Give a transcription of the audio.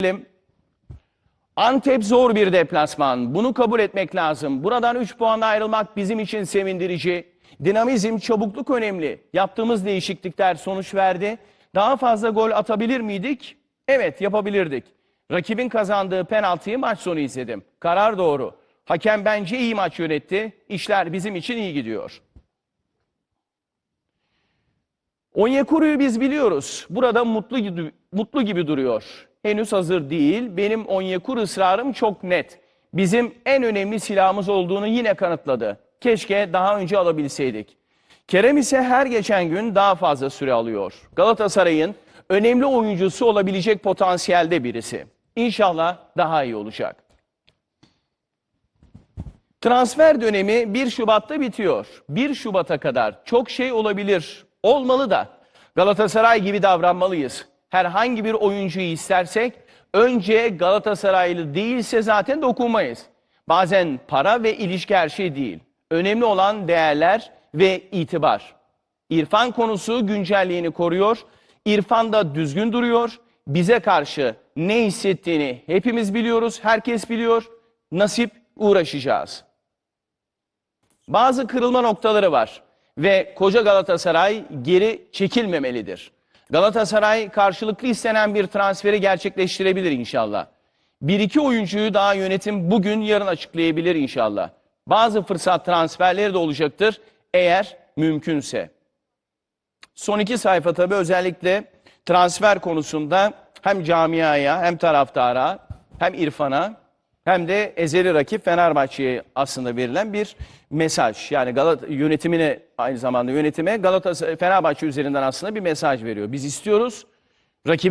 Diyelim. Antep zor bir deplasman. Bunu kabul etmek lazım. Buradan 3 puanla ayrılmak bizim için sevindirici. Dinamizm, çabukluk önemli. Yaptığımız değişiklikler sonuç verdi. Daha fazla gol atabilir miydik? Evet yapabilirdik. Rakibin kazandığı penaltıyı maç sonu izledim. Karar doğru. Hakem bence iyi maç yönetti. İşler bizim için iyi gidiyor. Onyekuru'yu biz biliyoruz. Burada mutlu gibi, mutlu gibi duruyor. Henüz hazır değil. Benim Onyekuru ısrarım çok net. Bizim en önemli silahımız olduğunu yine kanıtladı. Keşke daha önce alabilseydik. Kerem ise her geçen gün daha fazla süre alıyor. Galatasaray'ın önemli oyuncusu olabilecek potansiyelde birisi. İnşallah daha iyi olacak. Transfer dönemi 1 Şubat'ta bitiyor. 1 Şubat'a kadar çok şey olabilir, olmalı da. Galatasaray gibi davranmalıyız. Herhangi bir oyuncuyu istersek önce Galatasaraylı değilse zaten dokunmayız. Bazen para ve ilişki her şey değil. Önemli olan değerler ve itibar. İrfan konusu güncelliğini koruyor. İrfan da düzgün duruyor. Bize karşı ne hissettiğini hepimiz biliyoruz, herkes biliyor. Nasip uğraşacağız. Bazı kırılma noktaları var ve koca Galatasaray geri çekilmemelidir. Galatasaray karşılıklı istenen bir transferi gerçekleştirebilir inşallah. Bir iki oyuncuyu daha yönetim bugün yarın açıklayabilir inşallah. Bazı fırsat transferleri de olacaktır eğer mümkünse. Son iki sayfa tabii özellikle transfer konusunda hem camiaya hem taraftara hem İrfan'a hem de ezeli rakip Fenerbahçe'ye aslında verilen bir mesaj. Yani Galata yönetimine aynı zamanda yönetime Galatasaray Fenerbahçe üzerinden aslında bir mesaj veriyor. Biz istiyoruz. Rakibi